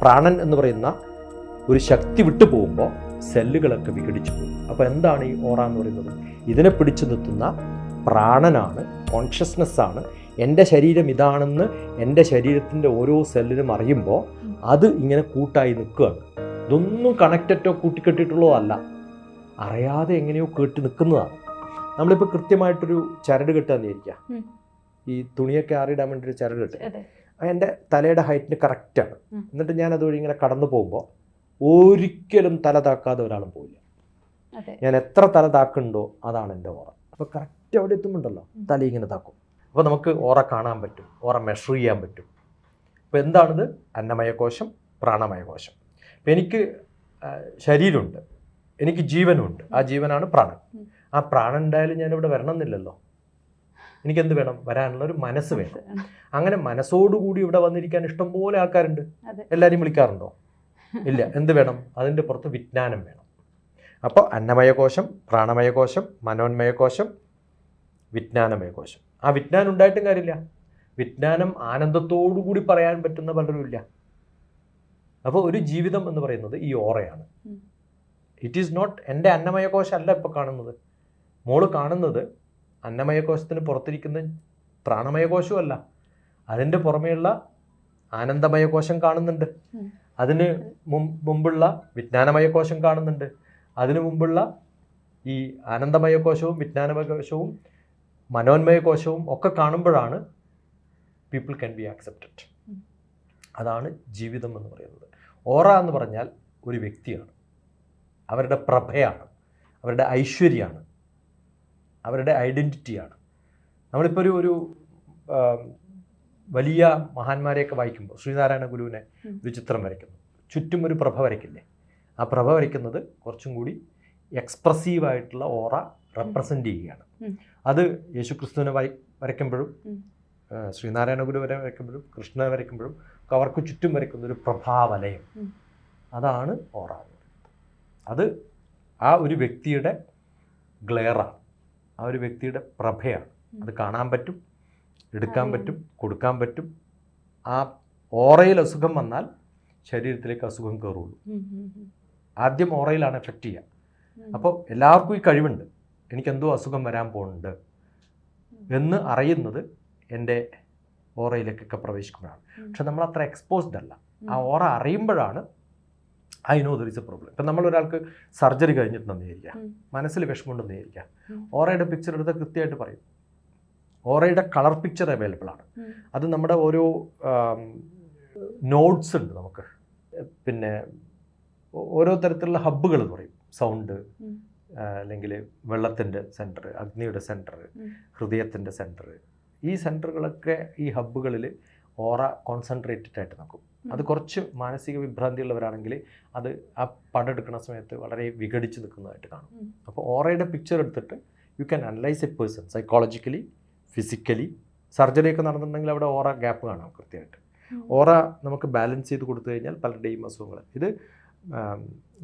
പ്രാണൻ എന്ന് പറയുന്ന ഒരു ശക്തി വിട്ടു പോകുമ്പോൾ സെല്ലുകളൊക്കെ വിഘടിച്ചു പോകും. അപ്പോൾ എന്താണ് ഈ ഓറ എന്ന് പറയുന്നത്? ഇതിനെ പിടിച്ചു നിർത്തുന്ന പ്രാണനാണ് കോൺഷ്യസ്നെസ്സാണ് എന്റെ ശരീരം ഇതാണെന്ന് എന്റെ ശരീരത്തിന്റെ ഓരോ സെല്ലിനും അറിയുമ്പോൾ അത് ഇങ്ങനെ കൂട്ടായി നിൽക്കുകയാണ്. ഇതൊന്നും കണക്റ്ററ്റോ കൂട്ടിക്കെട്ടിട്ടുള്ളോ അല്ല. അറിയാതെ എങ്ങനെയോ കേട്ട് നിൽക്കുന്നതാണ്. നമ്മളിപ്പോൾ കൃത്യമായിട്ടൊരു ചരട് കെട്ടുക വിചാരിക്കുക. ഈ തുണിയൊക്കെ ആറിയിടാൻ വേണ്ടി ഒരു ചരട് കെട്ടുക. എന്റെ തലയുടെ ഹൈറ്റിന് കറക്റ്റാണ് എന്നിട്ട് ഞാൻ അതുവഴി ഇങ്ങനെ കടന്നു പോകുമ്പോൾ ഒരിക്കലും തല താക്കാതെ ഒരാളും പോയില്ല ഞാൻ എത്ര തല താക്കുന്നുണ്ടോ അതാണ് എന്റെ ഓറ. അപ്പോൾ കറക്റ്റ് അവിടെ എത്തുമ്പോണ്ടല്ലോ തല ഇങ്ങനെ താക്കും. അപ്പോൾ നമുക്ക് ഓറ കാണാൻ പറ്റും ഓറ മെഷർ ചെയ്യാൻ പറ്റും. അപ്പോൾ എന്താണിത്? പ്രാണമയ കോശം അപ്പം എനിക്ക് ശരീരമുണ്ട്. എനിക്ക് ജീവനുണ്ട് ആ ജീവനാണ് പ്രാണൻ. ആ പ്രാണൻ ഉണ്ടായാലും ഞാനിവിടെ വരണമെന്നില്ലല്ലോ. എനിക്കെന്ത് വേണം? വരാനുള്ള ഒരു മനസ്സ് വേണം. അങ്ങനെ മനസ്സോടുകൂടി ഇവിടെ വന്നിരിക്കാൻ ഇഷ്ടംപോലെ ആൾക്കാരുണ്ട്. എല്ലാവരും വിളിക്കാറുണ്ടോ? ഇല്ല. എന്ത് വേണം? അതിന്റെ പുറത്ത് വിജ്ഞാനം വേണം. അപ്പോൾ അന്നമയകോശം പ്രാണമയകോശം മനോന്മയകോശം വിജ്ഞാനമയകോശം. ആ വിജ്ഞാനം ഉണ്ടായിട്ടും കാര്യമില്ല. വിജ്ഞാനം ആനന്ദത്തോടു കൂടി പറയാൻ പറ്റുന്ന പലരും ഇല്ല. അപ്പോൾ ഒരു ജീവിതം എന്ന് പറയുന്നത് ഈ ഓറയാണ്. ഇറ്റ് ഈസ് നോട്ട് എന്റെ അന്നമയകോശമല്ല ഇപ്പോൾ കാണുന്നത്. മോൾ കാണുന്നത് അന്നമയകോശത്തിന് പുറത്തിരിക്കുന്ന പ്രാണമയകോശവും അല്ല അതിന്റെ പുറമേയുള്ള ആനന്ദമയകോശം കാണുന്നുണ്ട്. അതിന് മുമ്പുള്ള വിജ്ഞാനമയകോശം കാണുന്നുണ്ട്. അതിനു മുമ്പുള്ള ഈ ആനന്ദമയകോശവും വിജ്ഞാനമയകോശവും മനോന്മയകോശവും ഒക്കെ കാണുമ്പോഴാണ് പീപ്പിൾ ക്യാൻ ബി ആക്സെപ്റ്റഡ്. അതാണ് ജീവിതം എന്ന് പറയുന്നത്. ഓറ എന്ന് പറഞ്ഞാൽ ഒരു വ്യക്തിയാണ്. അവരുടെ പ്രഭയാണ്. അവരുടെ ഐശ്വര്യമാണ്. അവരുടെ ഐഡന്റിറ്റിയാണ് നമ്മളിപ്പോൾ ഒരു ഒരു വലിയ മഹാന്മാരെയൊക്കെ വായിക്കുമ്പോൾ ശ്രീനാരായണ ഗുരുവിനെ ഒരു ചിത്രം വരയ്ക്കുന്നു. ചുറ്റും ഒരു പ്രഭ വരയ്ക്കില്ലേ? ആ പ്രഭ വരയ്ക്കുന്നത് കുറച്ചും കൂടി എക്സ്പ്രസീവായിട്ടുള്ള ഓറ റെപ്രസെന്റ് ചെയ്യുകയാണ്. അത് യേശുക്രിസ്തുവിനെ വര വരയ്ക്കുമ്പോഴും. ശ്രീനാരായണ ഗുരു വരെ വരയ്ക്കുമ്പോഴും കൃഷ്ണനെ വരയ്ക്കുമ്പോഴും അവർക്ക് ചുറ്റും വരയ്ക്കുന്ന ഒരു പ്രഭാവലയം. അതാണ് ഓറ അത് ആ ഒരു വ്യക്തിയുടെ ഗ്ലെയറാണ്. ആ ഒരു വ്യക്തിയുടെ പ്രഭയാണ്. അത് കാണാൻ പറ്റും എടുക്കാൻ പറ്റും കൊടുക്കാൻ പറ്റും. ആ ഓറയിൽ അസുഖം വന്നാൽ ശരീരത്തിലേക്ക് അസുഖം കയറുള്ളൂ. ആദ്യം ഓറയിലാണ് എഫക്റ്റ് ചെയ്യുക. അപ്പോൾ എല്ലാവർക്കും ഈ കഴിവുണ്ട്. എനിക്കെന്തോ അസുഖം വരാൻ പോകുന്നുണ്ട് എന്ന് അറിയുന്നത് എന്റെ ഓറയിലേക്കൊക്കെ പ്രവേശിക്കുമ്പോഴാണ്. പക്ഷെ നമ്മൾ അത്ര എക്സ്പോസ്ഡ് അല്ല ആ. Aura അറിയുമ്പോഴാണ് I know there is a problem. ഇപ്പം നമ്മളൊരാൾക്ക് സർജറി കഴിഞ്ഞിട്ടുണ്ടെന്ന് വിചാരിക്കുക ഉം. മനസ്സിൽ വിഷമമുണ്ടെന്ന് വിചാരിക്കുക ഉം. ഓറയുടെ പിക്ചർ എടുത്താൽ കൃത്യമായിട്ട് പറയും. ഓറയുടെ കളർ പിക്ചർ അവൈലബിൾ ആണ്. അത് നമ്മുടെ ഓരോ നോട്ട്സ് ഉണ്ട് നമുക്ക്. പിന്നെ ഓരോ തരത്തിലുള്ള ഹബ്ബുകൾ എന്ന് പറയും. സൗണ്ട് അല്ലെങ്കിൽ വെള്ളത്തിന്റെ സെന്റർ അഗ്നിയുടെ സെന്റർ. ഹൃദയത്തിന്റെ സെന്റർ ഈ സെന്ററുകളൊക്കെ ഈ ഹബ്ബുകളിൽ ഓറ കോൺസെൻട്രേറ്റഡ് ആയിട്ട് നിൽക്കും അത് കുറച്ച് മാനസിക വിഭ്രാന്തി ഉള്ളവരാണെങ്കിൽ അത് ആ പടം എടുക്കുന്ന സമയത്ത് വളരെ വിഘടിച്ച് നിൽക്കുന്നതായിട്ട് കാണും. അപ്പോൾ ഓറയുടെ പിക്ചർ എടുത്തിട്ട് you can analyse a person psychologically physically surgery ഒക്കെ നടന്നിട്ടുണ്ടെങ്കിൽ അവിടെ ഓറ ഗ്യാപ്പ് കാണാം കൃത്യമായിട്ട്. ഓറ നമുക്ക് ബാലൻസ് ചെയ്ത് കൊടുത്തു കഴിഞ്ഞാൽ പലരുടെയും അസുഖങ്ങൾ ഇത്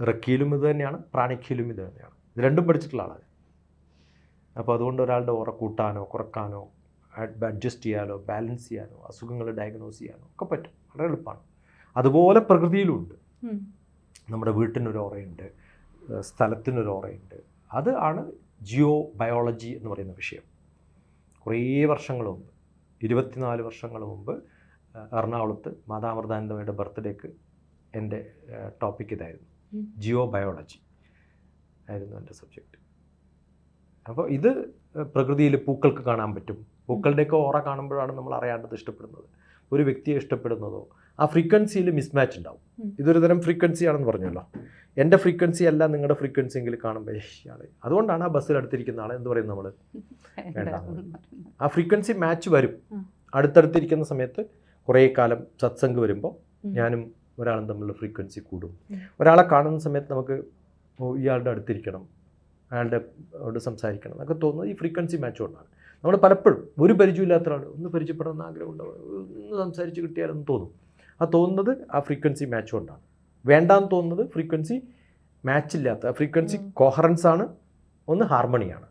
റക്കിയിലും ഇത് തന്നെയാണ് പ്രാണിക്കിയിലും ഇത് തന്നെയാണ്. ഇത് രണ്ടും പഠിച്ചിട്ടുള്ള ആളാണ് അപ്പോൾ അതുകൊണ്ട് ഒരാളുടെ ഓറ കൂട്ടാനോ കുറക്കാനോ അഡ്ജസ്റ്റ് ചെയ്യാനോ ബാലൻസ് ചെയ്യാനോ അസുഖങ്ങൾ ഡയഗ്നോസ് ചെയ്യാനോ ഒക്കെ പറ്റും. വളരെ എളുപ്പമാണ്. അതുപോലെ പ്രകൃതിയിലുണ്ട്. നമ്മുടെ വീട്ടിനൊരു ഓറയുണ്ട്. സ്ഥലത്തിനൊരു ഓറയുണ്ട്. അത് ആണ് ജിയോ ബയോളജി എന്ന് പറയുന്ന വിഷയം. കുറേ വർഷങ്ങൾ മുമ്പ് ഇരുപത്തിനാല് വർഷങ്ങൾ മുമ്പ് എറണാകുളത്ത് മാതാമൃതാനന്ദമയുടെ ബർത്ത്ഡേക്ക് എന്റെ ടോപ്പിക് ഇതായിരുന്നു. ജിയോ ബയോളജി ആയിരുന്നു എന്റെ സബ്ജക്റ്റ് അപ്പോൾ ഇത് പ്രകൃതിയിൽ പൂക്കൾക്ക് കാണാൻ പറ്റും. പൂക്കളുടെയൊക്കെ ഓറ കാണുമ്പോഴാണ് നമ്മൾ അറിയാണ്ടത് ഇഷ്ടപ്പെടുന്നത്. ഒരു വ്യക്തിയെ ഇഷ്ടപ്പെടുന്നതോ ആ ഫ്രീക്വൻസിയിൽ മിസ്മാച്ച് ഉണ്ടാവും. ഇതൊരു തരം ഫ്രീക്വൻസി ആണെന്ന് പറഞ്ഞല്ലോ. എന്റെ ഫ്രീക്വൻസി അല്ല നിങ്ങളുടെ ഫ്രീക്വൻസി എങ്കിൽ കാണുമ്പോൾ ഏയ് ആൾ അതുകൊണ്ടാണ് ആ ബസ്സിൽ അടുത്തിരിക്കുന്ന ആൾ എന്ത് പറയും നമ്മൾ വേണ്ട. ആ ഫ്രീക്വൻസി മാച്ച് വരും. അടുത്തടുത്തിരിക്കുന്ന സമയത്ത് കുറേ കാലം സത്സംഗ് വരുമ്പോൾ ഞാനും ഒരാളും തമ്മിലുള്ള ഫ്രീക്വൻസി കൂടും. ഒരാളെ കാണുന്ന സമയത്ത് നമുക്ക് ഇയാളുടെ അടുത്തിരിക്കണം. അയാളുടെ അവിടെ സംസാരിക്കണം എന്നൊക്കെ തോന്നുന്നത് ഈ ഫ്രീക്വൻസി മാച്ച് കൊണ്ടാണ്. നമ്മൾ പലപ്പോഴും ഒരു പരിചയമില്ലാത്ത ഒരാൾ ഒന്ന് പരിചയപ്പെടണമെന്ന് ആഗ്രഹമുണ്ടാവും ഒന്ന് സംസാരിച്ച് കിട്ടിയാലെന്ന് തോന്നും. ആ തോന്നുന്നത് ആ ഫ്രീക്വൻസി മാച്ച് കൊണ്ടാണ്. വേണ്ടാന്ന് തോന്നുന്നത് ഫ്രീക്വൻസി മാച്ച് ഇല്ലാത്ത ഫ്രീക്വൻസി കോഹറൻസ് ആണ്. ഒന്ന് ഹാർമണിയാണ്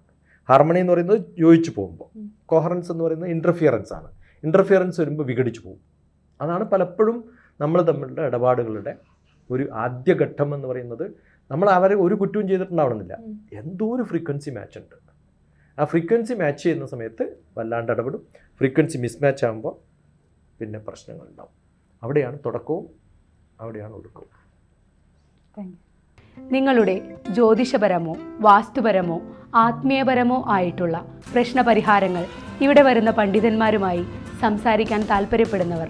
ഹാർമണി എന്ന് പറയുന്നത് യോജിച്ച് പോകുമ്പോൾ. കോഹറൻസ് എന്ന് പറയുന്നത് ഇന്റർഫിയറൻസ് ആണ്. ഇന്റർഫിയറൻസ് വരുമ്പോൾ വിഘടിച്ച് പോകും. അതാണ് പലപ്പോഴും നമ്മൾ തമ്മിലുള്ള ഇടപാടുകളുടെ ഒരു ആദ്യഘട്ടം എന്ന് പറയുന്നത് നമ്മൾ അവരെ ഒരു കുറ്റവും ചെയ്തിട്ടുണ്ടാവണമെന്നില്ല. എന്തോ ഒരു ഫ്രീക്വൻസി മാച്ച് ഉണ്ട്. ആ ഫ്രീക്വൻസി മാച്ച് ചെയ്യുന്ന സമയത്ത് വല്ലാണ്ട് ഇടപെടും. ഫ്രീക്വൻസി മിസ്മാച്ച് ആകുമ്പോൾ പിന്നെ പ്രശ്നങ്ങൾ ഉണ്ടാവും അവിടെയാണ് തുടക്കവും അവിടെയാണ് ഒടുക്കവും നിങ്ങളുടെ ജ്യോതിഷപരമോ വാസ്തുപരമോ ആത്മീയപരമോ ആയിട്ടുള്ള പ്രശ്നപരിഹാരങ്ങൾ ഇവിടെ വരുന്ന പണ്ഡിതന്മാരുമായി സംസാരിക്കാൻ താല്പര്യപ്പെടുന്നവർ